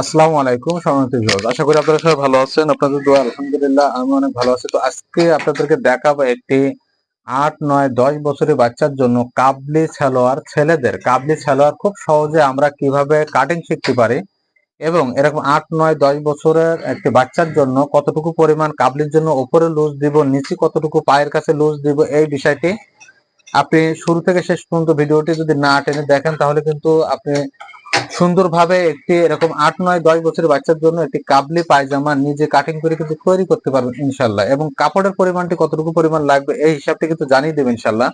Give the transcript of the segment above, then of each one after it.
আসসালামু আলাইকুম, সম্মানিত ভিউয়ার্স। আশা করি আপনারা সবাই ভালো আছেন, আপনাদের দোয়া, আলহামদুলিল্লাহ, আমি অনেক ভালো আছি। তো আজকে আপনাদেরকে দেখাবো একটি আট, নয়, দশ বছরের বাচ্চার জন্য কাবলি সালোয়ার ছেলেদের। কাবলি সালোয়ার খুব সহজে আমরা কীভাবে কাটিং শিখতে পারি এবং এরকম আট, নয়, দশ বছরের একটি বাচ্চার জন্য কতটুকু পরিমাণ কাবলির জন্য উপরে লুজ দিব, নিচে কতটুকু পায়ের কাছে লুজ দিব, এই বিষয়টি আপনি শুরু থেকে শেষ পর্যন্ত ভিডিওটি যদি না টেনে দেখেন, তাহলে কিন্তু আপনি সুন্দরভাবে একটি এরকম আট, নয়, দশ বছরের বাচ্চার জন্য একটি কাবলি পায়জামা নিজে কাটিং করে কিন্তু তৈরি করতে পারবেন ইনশাল্লাহ এবং কাপড়ের পরিমাণটি কতটুকু পরিমাণ লাগবে এই হিসাবটি কিন্তু জানিয়ে দেবেন ইনশাল্লাহ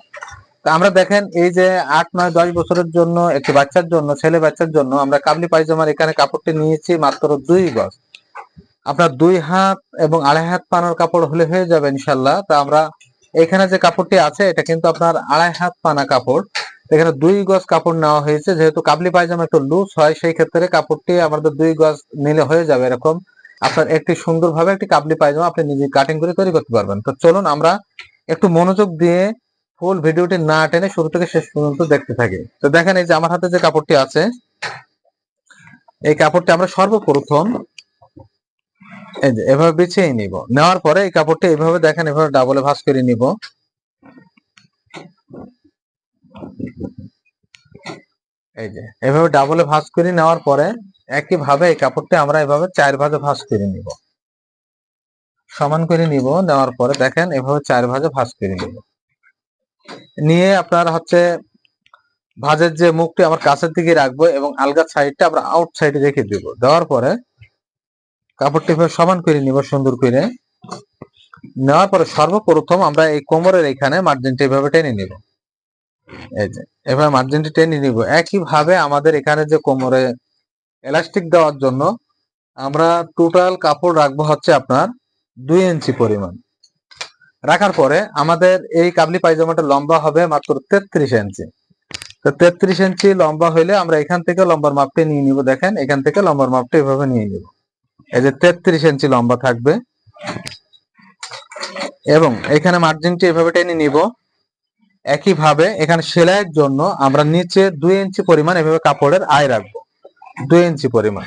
তা আমরা দেখেন এই যে আট, নয়, দশ বছরের জন্য একটি বাচ্চার জন্য, ছেলে বাচ্চার জন্য আমরা কাবলি পায়জামার এখানে কাপড়টি নিয়েছি মাত্র দুই গজ। আপনার দুই হাত এবং আড়াই হাত পানার কাপড় হলে হয়ে যাবে ইনশাল্লাহ তা আমরা এখানে যে কাপড়টি আছে, এটা কিন্তু আপনার আড়াই হাত পানা কাপড়। এখানে দুই গজ কাপড় নেওয়া হয়েছে। যেহেতু কাবলি পায়জামা একটু লুজ হয়, সেই ক্ষেত্রে কাপড়টি আমাদের দুই গজ নিলে হয়ে যাবে এরকম। আপনার একটি সুন্দরভাবে একটি কাবলি পায়জামা আপনি নিজে কাটিং করে তৈরি করতে পারবেন। তো চলুন আমরা একটু মনোযোগ দিয়ে ফুল ভিডিওটি না টেনে শুরু থেকে শেষ পর্যন্ত দেখতে থাকি। তো দেখেন এই যে আমার হাতে যে কাপড়টি আছে, এই কাপড়টি আমরা সর্বপ্রথম এই যে এভাবে বিছিয়ে নিব। নেওয়ার পরে এই কাপড়টি এভাবে দেখেন, এভাবে ডাবলে ভাঁজ করে নিব। এই যে, এভাবে ডাবলে ভাঁজ করে নেওয়ার পরে একই ভাবে এই কাপড়টি আমরা এভাবে চার ভাগে ভাঁজ করে নিব। সমান করে নিব, নেওয়ার পরে দেখেন এভাবে চার ভাগে ভাঁজ করে নিব। নিয়ে আপনার হচ্ছে ভাজের যে মুখটি আমার কাছের দিকে রাখব এবং আলগা সাইডটা আমরা আউট সাইডে রেখে দিব। দেওয়ার পরে কাপড়টি সমান করে নিব, সুন্দর করে। নেওয়ার পরে সর্বপ্রথম আমরা এই কোমরের এখানে মার্জিনটা এভাবে টেনে নিব। এভাবে মার্জিনটি টেনে নিব। একই ভাবে আমাদের এখানে যে কোমরে এলাস্টিক দেওয়ার জন্য আমরা টোটাল কাপড় রাখব হচ্ছে আপনার দুই ইঞ্চি পরিমাণ। রাখার পরে আমাদের এই কাবলি পায়জামাটা লম্বা হবে মাত্র তেত্রিশ ইঞ্চি। তো তেত্রিশ ইঞ্চি লম্বা হইলে আমরা এখান থেকে লম্বার মাপটি নিয়ে নিব, দেখেন, এখান থেকে লম্বার মাপটা এভাবে নিয়ে নিব। এই যে তেত্রিশ ইঞ্চি লম্বা থাকবে। এবং এখানে মার্জিনটি এভাবে টেনে নিব। একইভাবে এখানে সেলাইয়ের জন্য আমরা নিচে দুই ইঞ্চি পরিমাণ এভাবে কাপড়ের আয় রাখব। দুই ইঞ্চি পরিমাণ।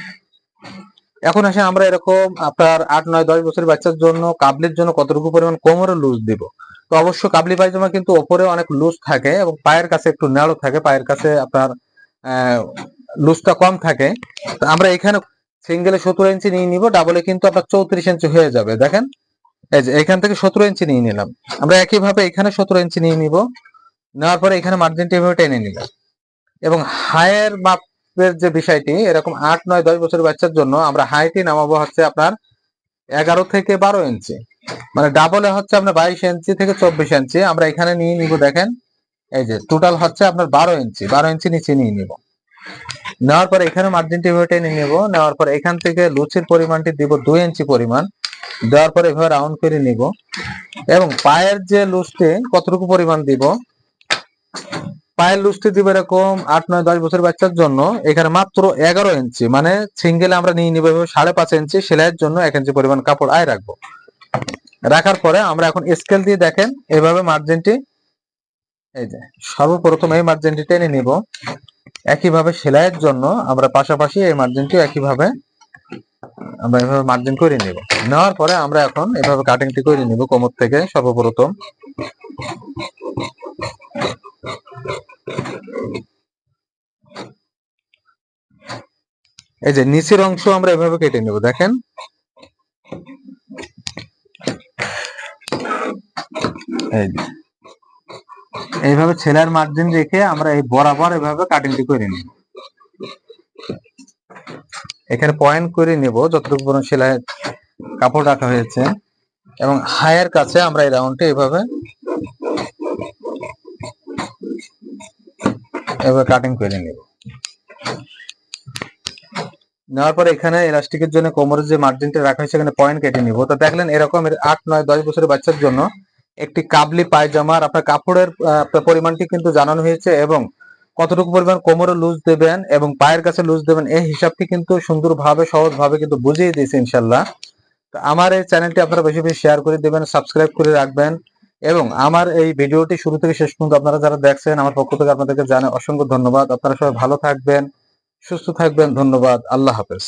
এখন আসে আমরা এরকম আপনার আট, নয়, দশ বছরের বাচ্চার জন্য, কাবলির জন্য কতটুকু পরিমাণ কোমরে লুজ দিব? তো অবশ্য কাবলি পায়জামা কিন্তু ওপরে অনেক লুজ থাকে এবং পায়ের কাছে একটু ন্যাড়ো থাকে, পায়ের কাছে আপনার লুজটা কম থাকে। তো আমরা এখানে সিঙ্গেলে সতেরো ইঞ্চি নিয়ে নিব ডাবলে কিন্তু আপনার চৌত্রিশ ইঞ্চি হয়ে যাবে। দেখেন? এই যে এখান থেকে সতেরো ইঞ্চি নিয়ে নিলাম। আমরা একইভাবে এখানে সতেরো ইঞ্চি নিয়ে নিব। নেওয়ার পরে এখানে মার্জিনটি এভাবে টেনে নিলাম এবং হায়ের মাপের যে বিষয়টি, এরকম আট, নয়, দশ বছরের বাচ্চার জন্য আমরা হাইটি নামাবো হচ্ছে আপনার এগারো থেকে বারো ইঞ্চি মানে ডাবলে হচ্ছে আপনার বাইশ ইঞ্চি থেকে চব্বিশ ইঞ্চি আমরা এখানে নিয়ে নিব, দেখেন, এই যে টোটাল হচ্ছে আপনার বারো ইঞ্চি বারো ইঞ্চি নিচে নিয়ে নিব। নেওয়ার পরে এখানে মার্জিনটি এভাবে টেনে নিব। নেওয়ার পরে এখান থেকে লুচির পরিমাণটি দিব দুই ইঞ্চি পরিমাণ। দেওয়ার পরে এভাবে রাউন্ড করে নিব। এবং পায়ের যে লুজটি কতটুকু পরিমাণ দিব? পায়ের লুজটি দিব এরকম আট, নয়, দশ বছর বাচ্চার জন্য, এখানে মাত্র এগারো ইঞ্চি মানে সিঙ্গেল আমরা নিয়ে নিব সাড়ে পাঁচ ইঞ্চি, সেলাইয়ের জন্য এক ইঞ্চি পরিমাণ কাপড় আয় রাখব। রাখার পরে আমরা এখন স্কেল দিয়ে দেখেন, এভাবে মার্জিনটি এই যে, সর্বপ্রথম এই মার্জিনটি টেনে নিব। একইভাবে সেলাইয়ের জন্য আমরা পাশাপাশি এই মার্জিনটি একইভাবে, আমরা এভাবে মার্জিন করে নিব। নেওয়ার পরে আমরা এখন এভাবে কাটিংটি করে নিব কোমর থেকে সর্বপ্রথম। এই যে নিচের অংশ আমরা এভাবে কেটে নেব, দেখেন। এইভাবে ছেলের মার্জিন রেখে আমরা এই বরাবর এভাবে কাটিংটি করে নিব। এখানে পয়েন্ট করে নেব যতটুকু পরিমাণ সেলাই কাপড় রাখা হয়েছে। এবং হায়ের কাছে আমরা এই রাউন্ডটি এভাবে এভাবে কাটিং করে নেব। নেওয়ার পরে এখানে এলাস্টিকের জন্য কোমরের যে মার্জিনটা রাখা হয়েছে, এখানে পয়েন্ট কেটে নিব। তো দেখলেন এরকম আট, নয়, দশ বছরের বাচ্চার জন্য একটি কাবলি পায়জামার আপনার কাপড়ের পরিমাণটি কিন্তু জানানো হয়েছে এবং কতটুকু পরিমাণ কোমরে লুজ দেবেন এবং পায়ের কাছে লুজ দেবেন, এই হিসাবটি কিন্তু সুন্দরভাবে, সহজভাবে কিন্তু বুঝিয়ে দিয়েছে ইনশাল্লাহ তো আমার এই চ্যানেলটি আপনারা বেশি বেশি শেয়ার করে দেবেন সাবস্ক্রাইব করে রাখবেন এবং আমার এই ভিডিওটি শুরু থেকে শেষ পর্যন্ত আপনারা যারা দেখছেন, আমার পক্ষ থেকে আপনাদেরকে জানে অসংখ্য ধন্যবাদ। আপনারা সবাই ভালো থাকবেন। সুস্থ থাকবেন ধন্যবাদ আল্লাহ হাফেজ।